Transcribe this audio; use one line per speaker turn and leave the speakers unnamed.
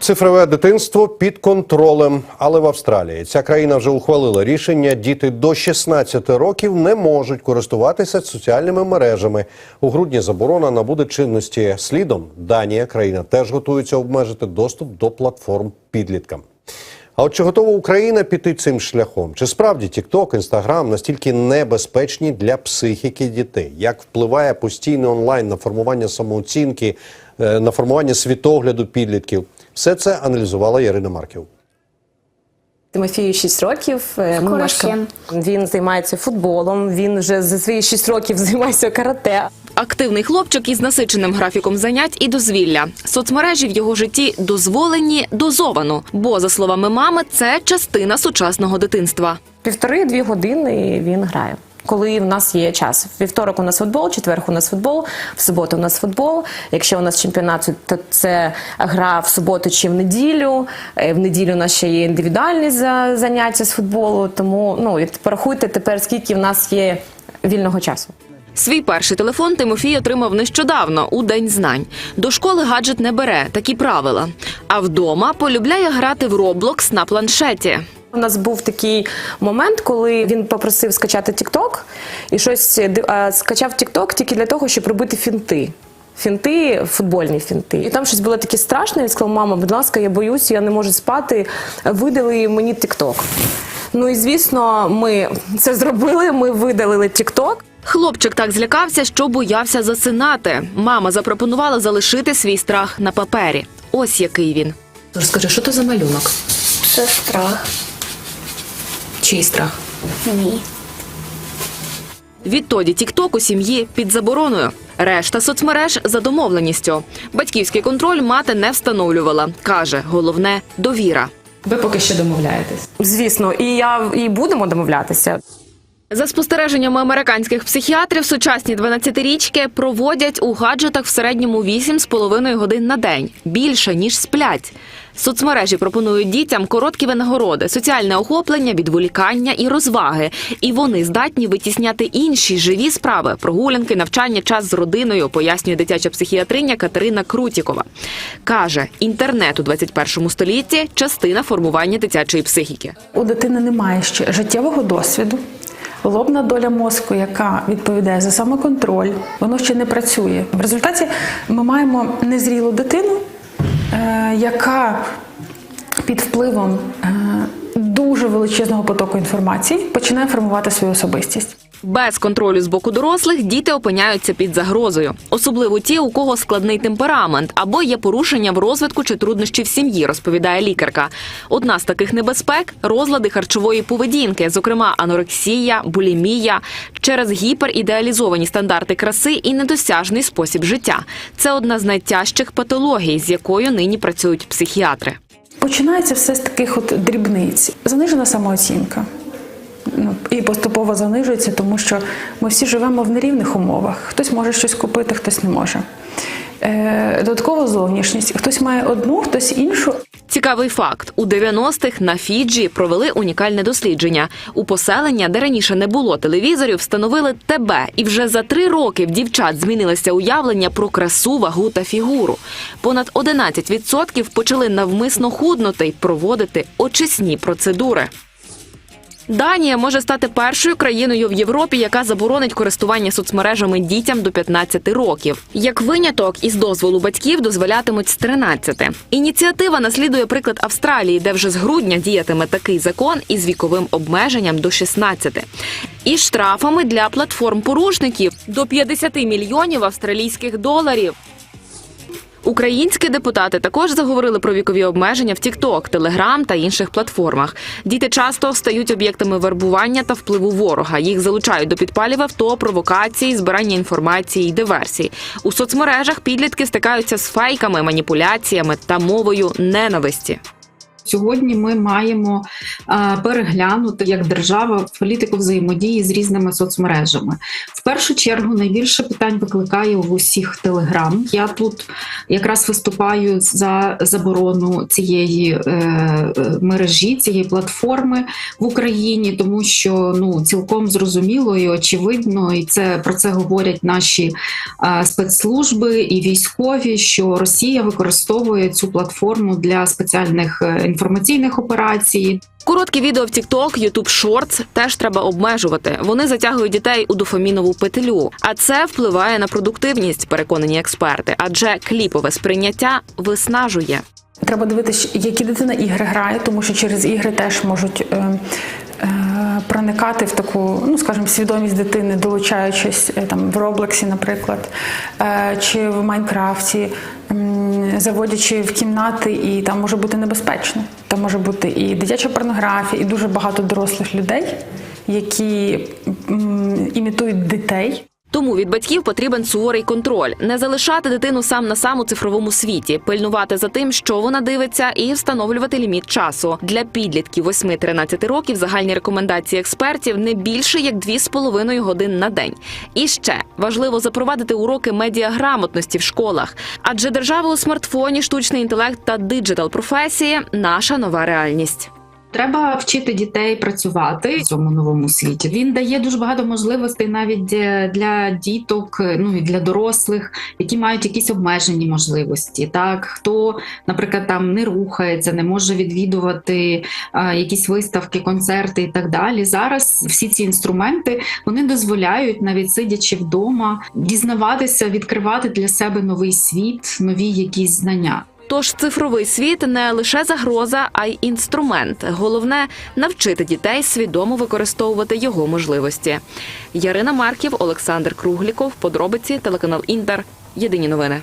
Цифрове дитинство під контролем, але в Австралії ця країна вже ухвалила рішення: діти до 16 років не можуть користуватися соціальними мережами. У грудні заборона набуде чинності. Слідом Данія країна теж готується обмежити доступ до платформ підліткам. А от чи готова Україна піти цим шляхом? Чи справді TikTok, Instagram настільки небезпечні для психіки дітей? Як впливає постійний онлайн на формування самооцінки, е, на формування світогляду підлітків? Все це аналізувала Ярина Марків.
Тимофію 6 років. е. Він займається футболом. Він вже за свої 6 років займається карате.
Активний хлопчик із насиченим графіком занять і дозвілля. Соцмережі в його житті дозволені дозовано, бо, за словами мами, це частина сучасного дитинства.
Півтори-дві години він грає. Коли в нас є час, вівторок у нас футбол, четверг у нас футбол, в суботу у нас футбол. Якщо у нас чемпіонат, то це гра в суботу чи в неділю. Е, В неділю у нас ще є індивідуальні заняття з футболу. Тому ну і порахуйте тепер, скільки в нас є вільного часу.
Свій перший телефон Тимофій отримав нещодавно у день знань. До школи гаджет не бере такі правила. А вдома полюбляє грати в Roblox на планшеті.
У нас був такий момент, коли він попросив скачати TikTok і щось ди- а, скачав TikTok тільки для того, щоб робити фінти. Фінти, футбольні фінти. І там щось було таке страшне. Він сказав, мама, будь ласка, я боюсь, я не можу спати. Видали мені TikTok. Ну і звісно, ми це зробили. Ми видалили TikTok.
Хлопчик так злякався, що боявся засинати. Мама запропонувала залишити свій страх на папері. Ось який він.
Тож скажи, що то за малюнок?
Це страх.
Чий страх?
Ні.
Відтоді TikTok у сім'ї під забороною. Решта соцмереж за домовленістю. Батьківський контроль мати не встановлювала. каже, головне довіра.
Ви поки що домовляєтесь.
Звісно, і я і будемо домовлятися.
За спостереженнями американських психіатрів, сучасні 12-річки проводять у гаджетах в середньому 8,5 годин на день більше ніж сплять. Соцмережі пропонують дітям короткі винагороди, соціальне охоплення, відволікання і розваги. І вони здатні витісняти інші живі справи прогулянки, навчання, час з родиною, пояснює дитяча психіатриня Катерина Крутікова. Каже, інтернет у 21 столітті частина формування дитячої психіки.
У дитини немає ще життєвого досвіду. Лобна доля мозку, яка відповідає за самоконтроль, воно ще не працює. В результаті ми маємо незрілу дитину, яка під впливом е, дуже величезного потоку інформації починає формувати свою особистість.
Без контролю з боку дорослих діти опиняються під загрозою, особливо ті, у кого складний темперамент або є порушення в розвитку чи труднощі в сім'ї, розповідає лікарка. Одна з таких небезпек розлади харчової поведінки, зокрема анорексія, булімія, через гіперідеалізовані стандарти краси і недосяжний спосіб життя. Це одна з найтяжчих патологій, з якою нині працюють психіатри.
Починається все з таких от дрібниць. Занижена самооцінка. І поступово занижується, тому що ми всі живемо в нерівних умовах. Хтось може щось купити, хтось не може. Е, додаткова зовнішність. Хтось має одну, хтось іншу.
Цікавий факт: у 90-х на Фіджі провели унікальне дослідження. У поселення, де раніше не було телевізорів, встановили ТБ, і вже за три роки в дівчат змінилося уявлення про красу, вагу та фігуру. Понад 11% почали навмисно худнути й проводити очисні процедури. Данія може стати першою країною в Європі, яка заборонить користування соцмережами дітям до 15 років. Як виняток, із дозволу батьків дозволятимуть з 13. Ініціатива наслідує приклад Австралії, де вже з грудня діятиме такий закон із віковим обмеженням до 16. І штрафами для платформ порушників до 50 мільйонів австралійських доларів. Українські депутати також заговорили про вікові обмеження в TikTok, Telegram та інших платформах. Діти часто стають об'єктами вербування та впливу ворога. Їх залучають до підпалів авто, провокацій, збирання інформації і диверсій. У соцмережах підлітки стикаються з фейками, маніпуляціями та мовою ненависті.
Сьогодні ми маємо переглянути як держава політику взаємодії з різними соцмережами. В першу чергу найбільше питань викликає у усіх телеграм. Я тут якраз виступаю за заборону цієї е, е, мережі, цієї платформи в Україні, тому що ну цілком зрозуміло і очевидно, і це про це говорять наші спецслужби і військові, що Росія використовує цю платформу для спеціальних е, інформаційних операцій.
Короткі відео в TikTok, YouTube Shorts теж треба обмежувати. Вони затягують дітей у дофамінову петлю, а це впливає на продуктивність, переконані експерти. Адже кліпове сприйняття виснажує.
Треба дивитися, які дитина ігри грає, тому що через ігри теж можуть е, е, проникати в таку, ну скажімо, свідомість дитини, долучаючись е, там в Роблексі, наприклад, е, чи в Майнкрафті, заводячи в кімнати, і там може бути небезпечно. Там може бути і дитяча порнографія, і дуже багато дорослих людей, які м, імітують дітей.
Тому від батьків потрібен суворий контроль, не залишати дитину сам на сам у цифровому світі, пильнувати за тим, що вона дивиться, і встановлювати ліміт часу для підлітків 8-13 років. Загальні рекомендації експертів не більше як 2,5 годин на день. І ще важливо запровадити уроки медіаграмотності в школах, адже держава у смартфоні, штучний інтелект та диджитал професії наша нова реальність.
Треба вчити дітей працювати в цьому новому світі. Він дає дуже багато можливостей навіть е, для діток, е, ну і для дорослих, які мають якісь обмежені можливості. Так хто, наприклад, там не рухається, не може відвідувати а, якісь виставки, концерти і так далі. Зараз всі ці інструменти вони дозволяють, навіть сидячи вдома, дізнаватися, відкривати для себе новий світ, нові якісь знання.
Тож цифровий світ не лише загроза, а й інструмент. Головне навчити дітей свідомо використовувати його можливості. Ярина Марків, Олександр Кругліков. Подробиці телеканал Інтер. Єдині новини.